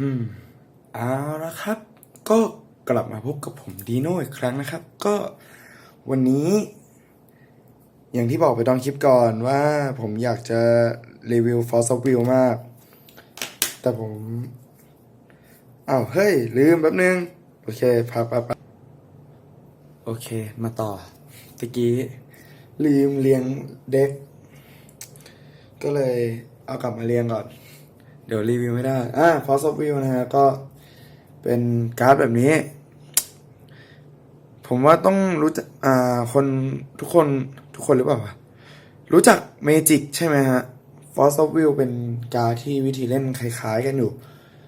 อืมเอาละครับ ก็กลับมาพบกับผมดีโน่อีกครั้งนะครับ ก็วันนี้ อย่างที่บอกไปตอนคลิปก่อนว่าผมอยากจะรีวิว Force of Will มาก แต่ผมอ้าวเฮ้ย ลืมแป๊บนึง โอเคพักแป๊บโอเค มาต่อตะกี้ ลืมเรียงเด็ก ก็เลยเอากลับมาเรียงก่อน เดี๋ยวรีวิวไม่ได้ อ่า Force of Will นะฮะ ก็เป็นการ์ดแบบนี้ ผมว่าต้องรู้จัก อ่า คนทุกคนทุกคนหรือเปล่าวะ รู้จักเมจิกใช่ไหมฮะ Force of Will เป็นการ์ดที่วิธีเล่นคล้าย ๆ กันอยู่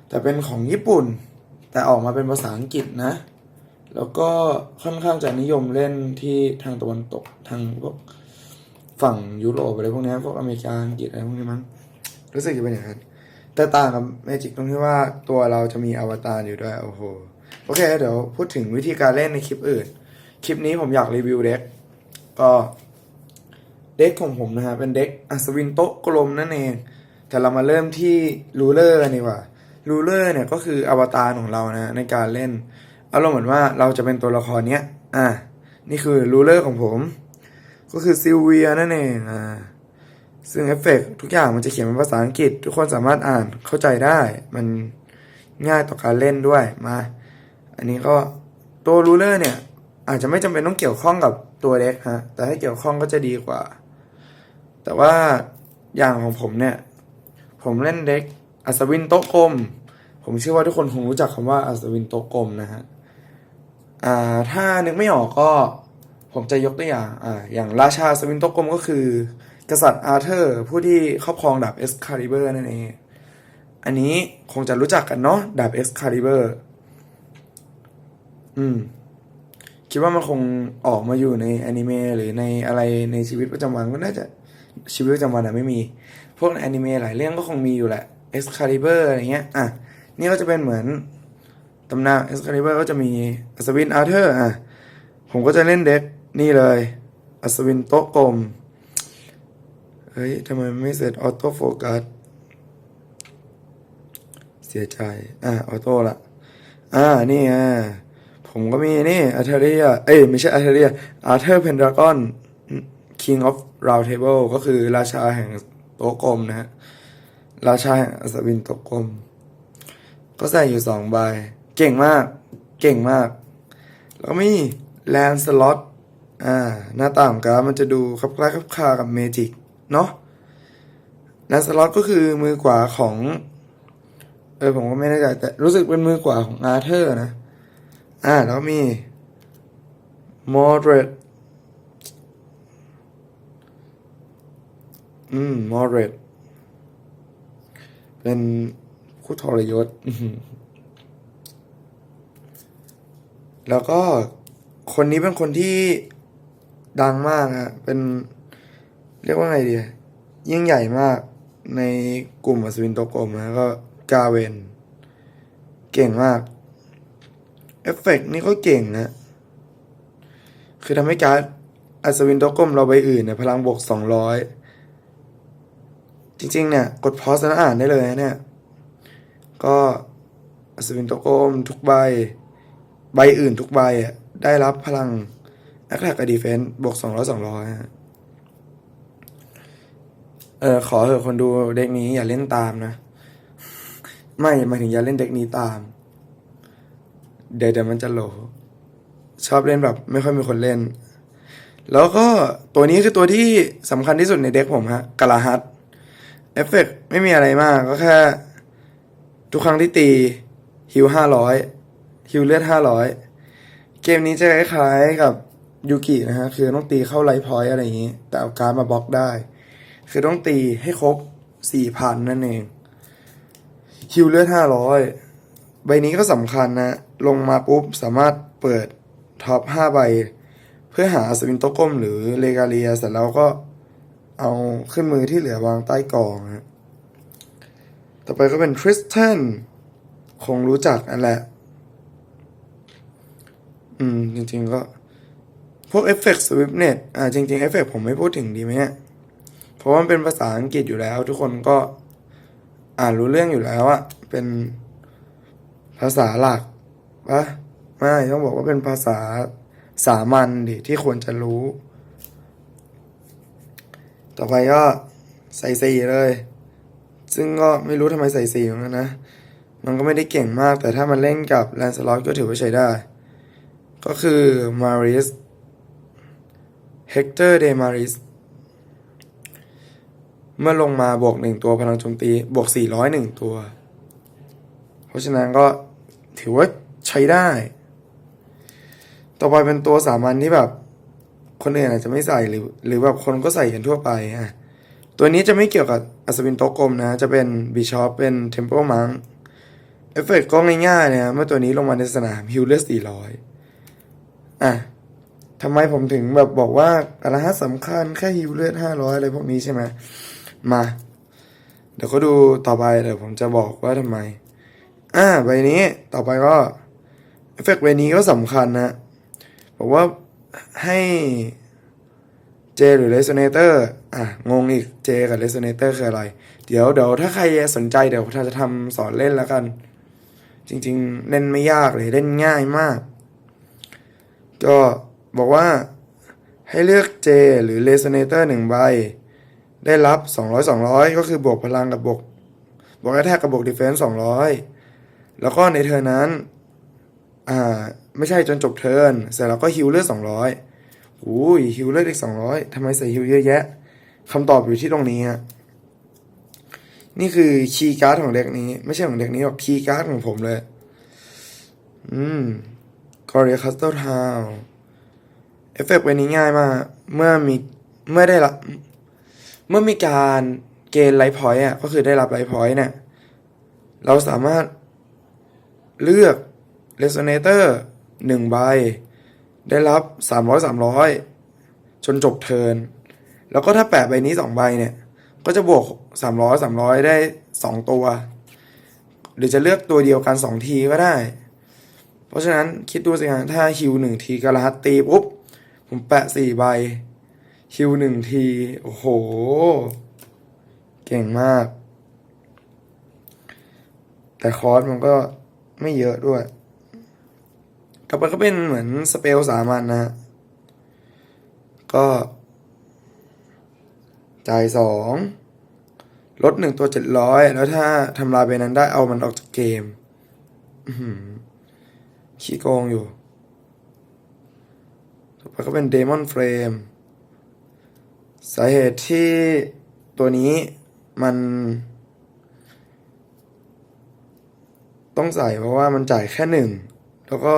แต่เป็นของญี่ปุ่น แต่ออกมาเป็นภาษาอังกฤษนะ แล้วก็ค่อนข้างจะนิยมเล่นที่ทางตะวันตกทางพวกฝั่งยุโรปอะไรพวกนี้พวกอเมริกาอังกฤษอะไรพวกนี้มั้งรู้สึกจะเป็นอย่างนั้น แต่ต่างกับเมจิกตรงที่ว่าตัวเราจะมีอวตารอยู่ด้วย โอ้โห โอเค เดี๋ยวพูดถึงวิธีการเล่นในคลิปอื่น คลิปนี้ผมอยากรีวิวเด็กก็เด็กของผมนะฮะเป็นเด็กอัศวินโต๊ะกลมนั่นเอง แต่เรามาเริ่มที่รูเลอร์กันดีกว่ารูเลอร์เนี่ยก็คืออวตารของเรานะในการเล่นอารมณ์เหมือนว่าเราจะเป็นตัวละครเนี้ย อะนี่คือรูเลอร์ของผม ก็คือซิลเวียนั่นเอง อ่า ซึ่งเอฟเฟกต์ทุกอย่างมันจะเขียนเป็นภาษาอังกฤษ ทุกคนสามารถอ่านเข้าใจได้ มันง่ายต่อการเล่นด้วยมา อันนี้ก็ตัวรูเลอร์เนี่ย อาจจะไม่จำเป็นต้องเกี่ยวข้องกับตัวเด็กฮะ แต่ให้เกี่ยวข้องก็จะดีกว่า แต่ว่าอย่างของผมเนี่ย ผมเล่นเด็กอัศวินโต๊ะกลม ผมเชื่อว่าทุกคนคงรู้จักคำว่าอัศวินโต๊ะกลมนะฮะอ่าถ้านึกไม่ออกก็ผมจะยกตัวอย่างอ่าอย่างราชาอัศวินโต๊ะกลมก็คือ กษัตริย์อาร์เธอร์ผู้ที่ครอบครองดาบเอสคาริเบอร์นั่นเอง อันนี้คงจะรู้จักกันเนาะดาบเอสคาริเบอร์อืม คิดว่ามันคงออกมาอยู่ในอนิเมะหรือในอะไรในชีวิตประจำวันก็น่าจะชีวิตประจำวันอะไม่มี พวกในอนิเมะหลายเรื่องก็คงมีอยู่แหละ Excalibur อร์อะไรเงี้ย อะ นี่ก็จะเป็นเหมือนตำนาน Excalibur ก็จะมีอัศวินอาร์เธอร์อะ ผมก็จะเล่นเด็กนี่เลยอัศวินโต๊ะกลม เฮ้ยทำไมไม่เสร็จออโต้โฟกัสเสียใจ อะออโต้ละอ่านี่อะผมก็มีนี่อาร์เทเรียเอ้ยไม่ใช่อาร์เทเรียอาร์เธอร์เพนดรากอน King of Round Table ก็คือราชาแห่งโต๊ะกลมนะฮะ ราชาแห่งอัศวินโต๊ะกลม ก็ใส่อยู่สองใบ เก่งมาก เก่งมาก แล้วก็มีแลนสล็อตอ่า หน้าตาของการมันจะดูคลับคล้ายคลับคากับเมจิก เนาะแลนสล็อตก็คือมือขวาของ เออผมก็ไม่แน่ใจแต่รู้สึกเป็นมือขวาของอาร์เธอร์นะ อ่า แล้วมีมอร์เรตอืมมอร์เรตเป็นผู้ทรยศ แล้วก็คนนี้เป็นคนที่ดังมากฮะเป็น เรียกว่าไงดียิ่งใหญ่มากในกลุ่มอัศวินโตกรมนะก็กาเวน เก่งมาก เอฟเฟกต์นี่ก็เก่งนะ คือทำให้การอัศวินโตกลมเราใบอื่นเนี่ยพลังบวกสองร้อยจริง ๆ เนี่ย กดพอสแล้วอ่านได้เลยนะเนี่ย ก็อัศวินโตกลมทุกใบ ใบอื่นทุกใบอะได้รับพลังแอคแท็กกับดีเฟนส์บวกสองร้อยสองร้อย เออขอเถอะคนดูเด็กนี้อย่าเล่นตามนะ ไม่มาถึงอย่าเล่นเด็กนี้ตาม เดี๋ยวเดี๋ยวมันจะโหล ชอบเล่นแบบ ไม่ค่อยมีคนเล่น แล้วก็ตัวนี้คือตัวที่สำคัญที่สุดในเด็กผมฮะกาลาฮัตเอฟเฟกไม่มีอะไรมาก ก็แค่ ทุกครั้งที่ตีฮิวห้าร้อยฮิวเลือดห้าร้อยเกมนี้จะคล้ายๆกับยูกินะฮะ คือต้องตีเข้าไลท์พอยต์อะไรอย่างนี้ แต่เอาการดมาบล็อกได้ คือต้องตีให้ครบสี่พันนั่นเองฮิวเลือดห้าร้อยใบนี้ก็สำคัญนะ ลงมาปุ๊บสามารถเปิดท็อปห้าใบ เพื่อหาอัศวินโตกลมหรือเลกาเลียเสร็จแล้วก็เอาขึ้นมือที่เหลือวางใต้กองฮะต่อไปก็เป็นทริสตันคงรู้จักอันแหละ อืม จริง ๆ ก็ พวกเอฟเฟกต์สวิปเน็ตอ่าจริง ๆ เอฟเฟกต์ผมไม่พูดถึงดีไหมเนี่ย เพราะว่ามันเป็นภาษาอังกฤษอยู่แล้ว ทุกคนก็อ่านรู้เรื่องอยู่แล้วอะเป็นภาษาหลักปะไม่ต้องบอกว่าเป็นภาษาสามัญดิที่ควรจะรู้ ต่อไปก็ใส่สีเลย ซึ่งก็ไม่รู้ทำไมใส่สีเหมือนกันนะ มันก็ไม่ได้เก่งมาก แต่ถ้ามันเล่นกับแลนสล็อตก็ถือว่าใช้ได้ ก็คือมาริสเฮกเตอร์เดมาริส เมื่อลงมาบวกหนึ่งตัวพลังโจมตีบวกสี่ร้อยหนึ่งตัว เพราะฉะนั้นก็ถือว่าใช้ได้ ต่อไปเป็นตัวสามัญที่แบบ คนอื่นอาจจะไม่ใส่หรือ หรือแบบคนก็ใส่กันทั่วไปอะตัวนี้จะไม่เกี่ยวกับอัศวินโตกลมนะ จะเป็นบิชอปเป็นเทมเ l ิลมังเอฟเฟกก็ง่ายๆเนี่ยเมื่อตัวนี้ลงมาในสนามฮิลเลอร์สี่ร้อยอะทำไมผมถึงแบบบอกว่ากระหัสสำคัญแค่ฮิลเลือดห้าร้อยอะไรพวกนี้ใช่ไหม มา เดี๋ยวก็ดูต่อไปเดี๋ยวผมจะบอกว่าทำไม อ่าใบนี้ต่อไปก็เอฟเฟกใบนี้ก็สำคัญนะบอกว่าให้ J หรือ Resonator อะ งงอีก J กับ Resonator คืออะไร เดี๋ยวเดี๋ยวถ้าใครสนใจเดี๋ยวเราจะทำสอนเล่นแล้วกัน จริง ๆ เล่นไม่ยากเลยเล่นง่ายมาก ก็บอกว่าให้เลือก J หรือ Resonator หนึ่งใบ ได้รับ 200 200 ก็คือบวกพลังกับบวกบวกแอทแทกกับบวกดีเฟนส์200 แล้วก็ในเทอร์นั้น อ่า ไม่ใช่จนจบเทิร์นเสร็จแล้วก็ฮิลเลือด200อุ้ยฮิวเลือดอีกสองร้อยทำไมใส่ฮิวเยอะแยะคำตอบอยู่ที่ตรงนี้ฮะนี่คือคีย์การ์ดของเด็กนี้ ไม่ใช่ของเด็กนี้หรอกคีย์การ์ดของผมเลย อืมกอริคัสเตอร์ทาวเอฟเฟกต์วันนี้ง่ายมาก เมื่อมีเมื่อได้รับ เมื่อมีการเกณฑ์ไลท์พอยต์อะก็คือได้รับไลท์พอยต์เนี่ยเราสามารถเลือกเร s โ n เตอร์หนึ่งใบ ได้รับสามร้อยสามร้อยจนจบเทิน แล้วก็ถ้าแปะใบนี้สองใบเนี่ย ก็จะบวกสามร้อยสามร้อยได้สองตัว หรือจะเลือกตัวเดียวกันสองทีก็ได้ เพราะฉะนั้นคิดดูสิฮะถ้าฮิวหนึ่งทีกระหัตตีปุ๊บ ผมแปะสี่ใบ ฮิวหนึ่งที โอ้โห เก่งมาก แต่คอร์สมันก็ไม่เยอะด้วย ต่อไปก็เป็นเหมือนสเปลสามัญนะฮะก็จ่ายสองลดหนึ่งตัวเจ็ดร้อยแล้วถ้าทำลายไปนั้นได้เอามันออกจากเกมขี้โกงอยู่ ต่อไปก็เป็น Demon Frame สาเหตุที่ตัวนี้มันต้องใส่เพราะว่ามันจ่ายแค่หนึ่ง แล้วก็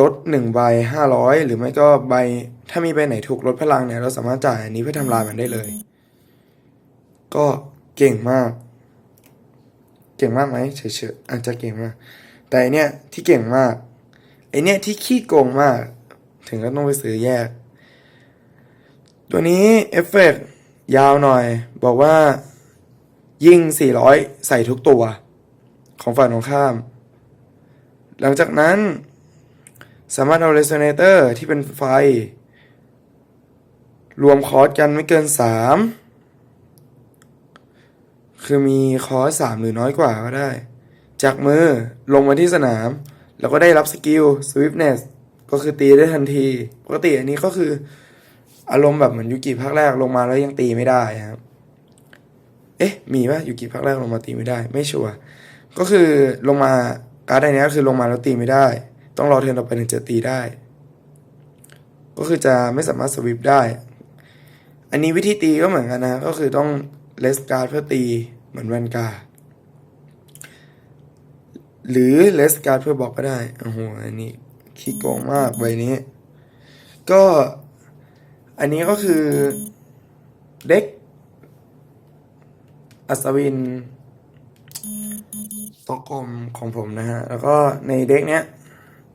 ลดหนึ่งใบห้าร้อยหรือไม่ก็ใบ ถ้ามีใบไหนถูกลดพลังเนี่ย เราสามารถจ่ายอันนี้เพื่อทำลายมันได้เลย ก็เก่งมาก เก่งมากไหมเฉยๆอาจจะเก่งมาก แต่อันเนี้ยที่เก่งมากไอเนี้ยที่ขี้โกงมาก ถึงก็ต้องไปซื้อแยก ตัวนี้เอฟเฟกต์ยาวหน่อย บอกว่า ยิง400 ใส่ทุกตัว ของฝ่ายตรงข้าม หลังจากนั้น สามารถเอา resonator ที่เป็นไฟ รวมคอร์สกันไม่เกิน 3 คือมีคอร์ส3หรือน้อยกว่าก็ได้ จากมือลงมาที่สนาม แล้วก็ได้รับสกิล swiftness ก็คือตีได้ทันที ปกติอันนี้ก็คือ อารมณ์แบบเหมือนยูกิภาคแรกลงมาแล้วยังตีไม่ได้ครับ เอ๊ะ มีปะยูกิภาคแรกลงมาตีไม่ได้ ไม่ชัวร์ก็คือลงมาการ์ดในนี้ก็คือลงมาแล้วตีไม่ได้ ต้องรอเทิร์นต่อไปถึงจะตีได้ ก็คือจะไม่สามารถสวิปได้ อันนี้วิธีตีก็เหมือนกันนะ ก็คือต้องเลสการ์ดเพื่อตีเหมือนแวนการ์ดหรือเลสการ์ดเพื่อบอกก็ได้โอ้โหอันนี้ขี้โกงมากใบนี้ ก็ อันนี้ก็คือเด็ก อัศวินโตกลมของผมนะฮะ แล้วก็ในเด็กเนี้ย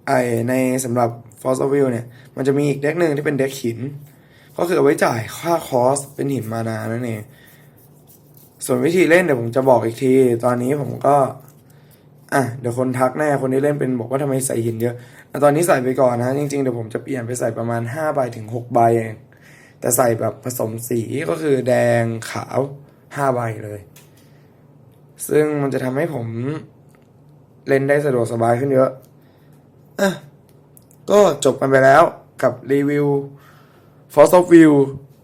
ไอในสำหรับ f o s s i l เนี่ย มันจะมีอีกเด็กหนึ่งที่เป็นเด็กหิน ก็คือเอาไว้จ่ายค่าคอสเป็นหินมานานั่นเอง ส่วนวิธีเล่นเดี๋ยวผมจะบอกอีกที ตอนนี้ผมก็อะเดี๋ยวคนทักแน่คนที่เล่นเป็นบอกว่าทำไมใส่หินเยอะอะตอนนี้ใส่ไปก่อนนะ จริงๆ เดี๋ยวผมจะเปลี่ยนไปใส่ประมาณ5ใบถึง6ใบเอง แต่ใส่แบบผสมสีก็คือแดงขาว5ใบเลย ซึ่งมันจะทำให้ผมเล่นได้สะดวกสบายขึ้นเยอะอะก็จบกันไปแล้วกับรีวิว Force of View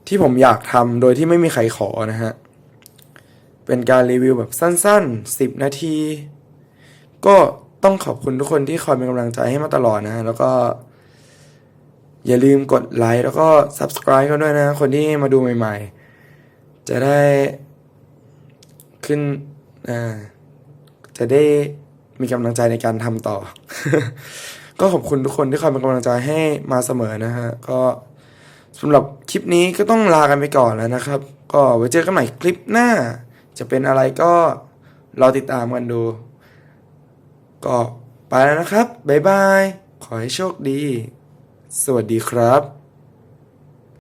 ที่ผมอยากทำโดยที่ไม่มีใครขอนะฮะ เป็นการรีวิวแบบสั้นๆ 10 นาที ก็ต้องขอบคุณทุกคนที่คอยเป็นกำลังใจให้มาตลอดนะฮะ แล้วก็ อย่าลืมกดไลค์แล้วก็ Subscribe กันด้วยนะ คนที่มาดูใหม่ ๆ จะได้ขึ้นอ่าจะได้มีกำลังใจในการทำต่อ ก็ขอบคุณทุกคนที่คอยเป็นกำลังใจให้มาเสมอนะฮะ ก็สำหรับคลิปนี้ก็ต้องลากันไปก่อนแล้วนะครับ ก็ไว้เจอกันใหม่คลิปหน้า จะเป็นอะไรก็รอติดตามกันดู ก็ไปแล้วนะครับ บ๊ายบาย ขอให้โชคดี สวัสดีครับ